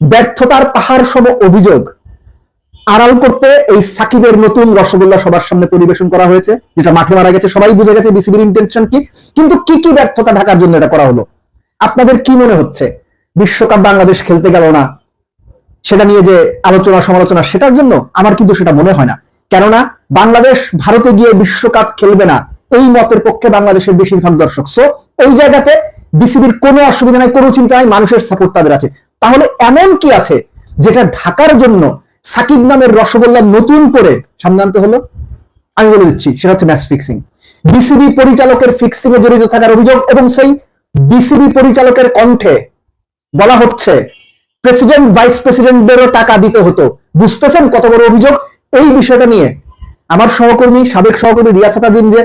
ব্যর্থতার পাহাড় সম অভিযোগ। আড়াল করতে এই সাকিবের নতুন রসগোল্লা সবার সামনে পরিবেশন করা হয়েছে, যেটা মাঠে মারা গেছে, সবাই বুঝে গেছে বিসিবির ইন্টেনশন কি। কিন্তু কি কি ব্যর্থতা ঢাকার জন্য এটা করা হলো? আপনাদের কি মনে হচ্ছে? বিশ্বকাপ বাংলাদেশ খেলতে গেল না? সেটা নিয়ে যে আলোচনা সমালোচনা সেটার জন্য আমার কিন্তু সেটা মনে হয় না। কেননা বাংলাদেশ ভারতে গিয়ে বিশ্বকাপ খেলবে না, এই মতের পক্ষে বাংলাদেশের বেশিরভাগ দর্শক। সো এই জায়গাতে বিসিবির কোনো অসুবিধা নাই, কোনো চিন্তা নাই, মানুষের সাপোর্ট তাদের আছে। তাহলে এমন কি আছে যেটা ঢাকার জন্য সাকিব নামের রসগোল্লা নতুন করে সামনে আনতে হলো? আমি বলে দিচ্ছি, সেটা হচ্ছে ম্যাচ ফিক্সিং বিসিবি পরিচালকের ফিক্সিং এ জড়িত থাকার অভিযোগ এবং সেই বিসিবি পরিচালকের কণ্ঠে বলা হচ্ছে, প্রেসিডেন্ট, ভাইস প্রেসিডেন্টদেরও টাকা দিতে হতো। বুঝতেছেন কত বড় অভিযোগ? এই বিষয়টা নিয়ে আমার সহকর্মী, সাবেক সহকর্মী রিয়াসাত আজিম যে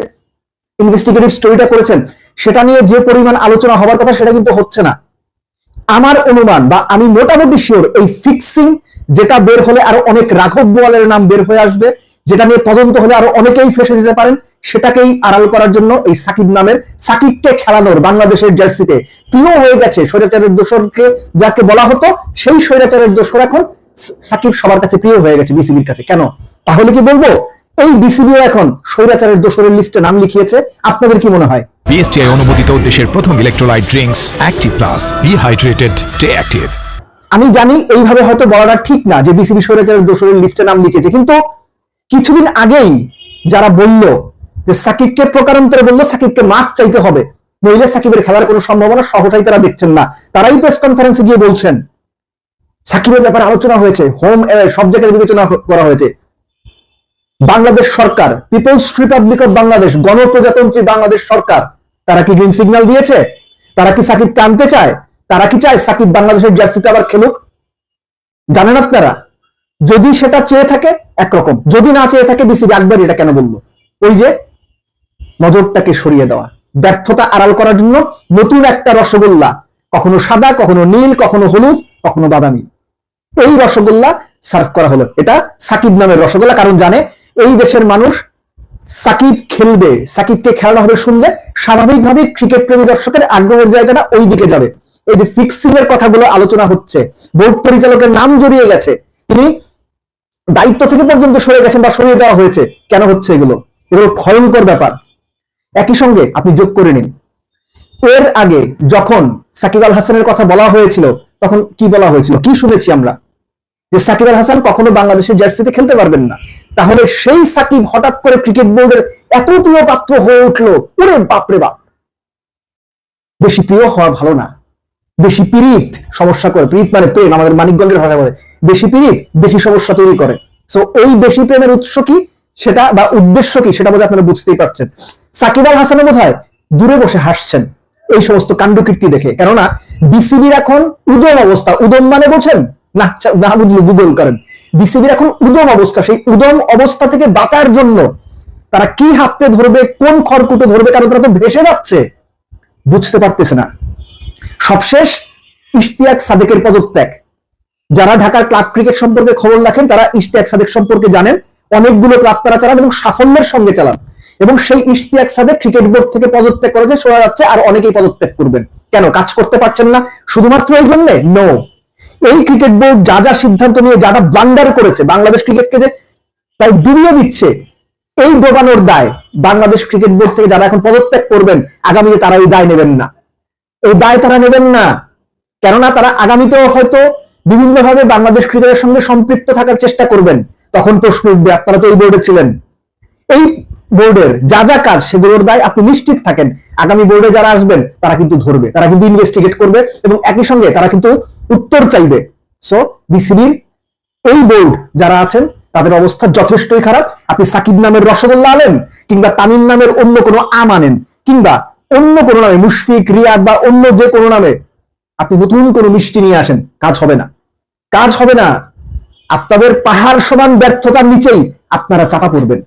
ইনভেস্টিগেটিভ স্টোরিটা করেছেন, সেটা নিয়ে যে পরিমাণ আলোচনা হওয়ার কথা, সেটা কিন্তু হচ্ছে না। আমার অনুমান বা আমি মোটামুটি শিওর এই ফিক্সিং যেটা বের হলে আরও অনেক রাঘব বোয়ালের নাম বের হয়ে আসবে, যেটা নিয়ে তদন্ত হলে আরও অনেকেই ফেসে যেতে পারেন, সেটাকেই আড়াল করার জন্য এই সাকিব নামের সাকিবকে খেলানোর বাংলাদেশের জার্সিতে। প্রিয় হয়ে গেছে স্বৈরাচারের দোসরকে যাকে বলা হতো, সেই স্বৈরাচারের দোসর এখন সাকিব সবার কাছে প্রিয় হয়ে গেছে বিসিবির কাছে। কেন? তাহলে কি বলব? এই বিসিবিও এখন স্বৈরাচারের দোসরের লিস্টে নাম লিখিয়েছে, আপনাদের কি মনে হয়? বিএসটিআই অনুমোদিত দেশের প্রথম electrolyte drinks active plus rehydrated stay active আমি জানি এইভাবে হয়তো বলাটা ঠিক না, যে বিসিবি স্বৈরাচারের দোসরের লিস্টে নাম লিখেছে, কিন্তু কিছুদিন আগেই যারা বলল যে সাকিবকে প্রকারান্তরে বলল, সাকিবকে মাফ চাইতে হবে, নইলে সাকিবের খেলার কোনো সম্ভাবনা সহসাই তারা দেখছেন না। তারাই প্রেস কনফারেন্সে গিয়ে বলছেন, সাকিবের ব্যাপারে আলোচনা হয়েছে হোম সব জায়গায় বিবেচনা করা হয়েছে। বাংলাদেশ সরকার পিপলস রিপাবলিক অফ বাংলাদেশ গণপ্রজাতন্ত্রী বাংলাদেশ সরকার, তারা কি গ্রিন সিগন্যাল দিয়েছে? তারা কি সাকিবকে আনতে চায়? তারা কি চায় সাকিব বাংলাদেশের জার্সিতে আবার খেলুক? জানেন আপনারা? যদি সেটা চেয়ে থাকে, একরকম। যদি না চেয়ে থাকে বিসিবি একবার এটা কেন বলল? ওই যে নজরটাকে সরিয়ে দেওয়া। ব্যর্থতা আড়াল করার জন্য নতুন একটা রসগোল্লা। কখনো সাদা, কখনো নীল, কখনো হলুদ, কখনো বাদামি। এই রসগোল্লা সার্ভ করা হলো। এটা সাকিব নামের রসগোল্লা, কারণ জানে এই দেশের মানুষ সাকিব খেলবে। সাকিবকে খেলানো হবে শুনলে স্বাভাবিকভাবে ক্রিকেট প্রেমী দর্শকের আগ্রহের জায়গাটা ওই দিকে যাবে। এই যে ফিক্সিং এর কথাগুলো আলোচনা হচ্ছে বোর্ড পরিচালকের নাম জড়িয়ে গেছে। তিনি দায়িত্ব থেকে পর্যন্ত সরে গেছেন বা সরিয়ে দেওয়া হয়েছে। কেন হচ্ছে এগুলো? এগুলো ভয়ঙ্কর ব্যাপার। একই সঙ্গে আপনি যোগ করে নিন। এর আগে যখন সাকিব আল হাসানের কথা বলা হয়েছিল, তখন কি বলা হয়েছিল? কি শুনেছি আমরা? যে সাকিব আল হাসান কখনো বাংলাদেশের জার্সিতে খেলতে পারবেন না। তাহলে সেই সাকিব হঠাৎ করে ক্রিকেট বোর্ডের এত প্রিয় পাত্র হয়ে উঠল। ওরে বাপরে বাপ। বেশি প্রিয় হওয়া ভালো না। বেশি পিরিত সমস্যা করে। পিরিত মানে প্রেম, আমাদের মানিকগঞ্জের ভাষা বলে। বেশি পিরিত বেশি সমস্যা তৈরি করে। সো এই বেশি প্রেমের উৎস কি? সেটা বা উদ্দেশ্য কি? সেটা বোধহয় আপনারা বুঝতেই পারছেন। সাকিব আল হাসানও বোধ দূরে বসে হাসছেন। এই সমস্ত কাণ্ডকীর্তি দেখে। কেননা বিসিবির এখন উদম অবস্থা। উদম মানে বোঝেন না না বুঝলে গুগল করেন। বিসিবির এখন উদম অবস্থা, সেই উদম অবস্থা থেকে বাঁচার জন্য তারা কি হাতে ধরবে, কোন খড়কুটো ধরবে, কারণ তারা তো ভেসে যাচ্ছে। বুঝতে পারতেছে না। সবশেষ, ইশতিয়াক সাদেকের পদত্যাগ। যারা ঢাকার ক্লাব ক্রিকেট সম্পর্কে খবর রাখেন, তারা ইশতিয়াক সাদেক সম্পর্কে জানেন। অনেকগুলো ক্লাব তারা চালান এবং সাফল্যের সঙ্গে চালান। এবং সেই ইশতিয়াক সাদেক ক্রিকেট বোর্ড থেকে পদত্যাগ করেছে, শোনা যাচ্ছে আর অনেকেই পদত্যাগ করবেন। কেন, কাজ করতে পারছেন না? শুধুমাত্র এই জন্য? নো এই ক্রিকেট বোর্ড যা যা সিদ্ধান্ত নিয়ে যারা ব্লান্ডার করেছে, বাংলাদেশ ক্রিকেটকে যে তাই ডুবিয়ে দিচ্ছে, এই ডোবানোর দায় বাংলাদেশ ক্রিকেট বোর্ড থেকে যারা এখন পদত্যাগ করবেন, আগামীতে তারা এই দায় নেবেন না। এই দায় তারা নেবেন না। কেননা তারা আগামীতেও হয়তো বিভিন্নভাবে বাংলাদেশ ক্রিকেটের সঙ্গে সম্পৃক্ত থাকার চেষ্টা করবেন। তখন প্রশ্ন উঠবে, আপনারা তো এই বোর্ডে ছিলেন। এই বোর্ডের যা যা কাজ সেগুলোর দায় আপনি নিশ্চিত থাকেন। আগামী বোর্ডে যারা আসবেন, তারা কিন্তু ধরবে, তারা কিন্তু ইনভেস্টিগেট করবে এবং একই সঙ্গে তারা কিন্তু উত্তর চাইবে। সো বিসিবির এই বোর্ড যারা আছেন, তাদের অবস্থা যথেষ্টই খারাপ। আপনি সাকিব নামের রসগোল্লা আনেন, কিংবা তামিম নামের অন্য কোনো আম আনেন, কিংবা অন্য কোনো নামে মুশফিক, রিয়াদ বা অন্য যে কোনো নামে আপনি নতুন কোনো মিষ্টি নিয়ে আসেন, কাজ হবে না। কাজ হবে না। আপনাদের পাহাড় সমান ব্যর্থতার নিচেই আপনারা চাপা পড়বেন।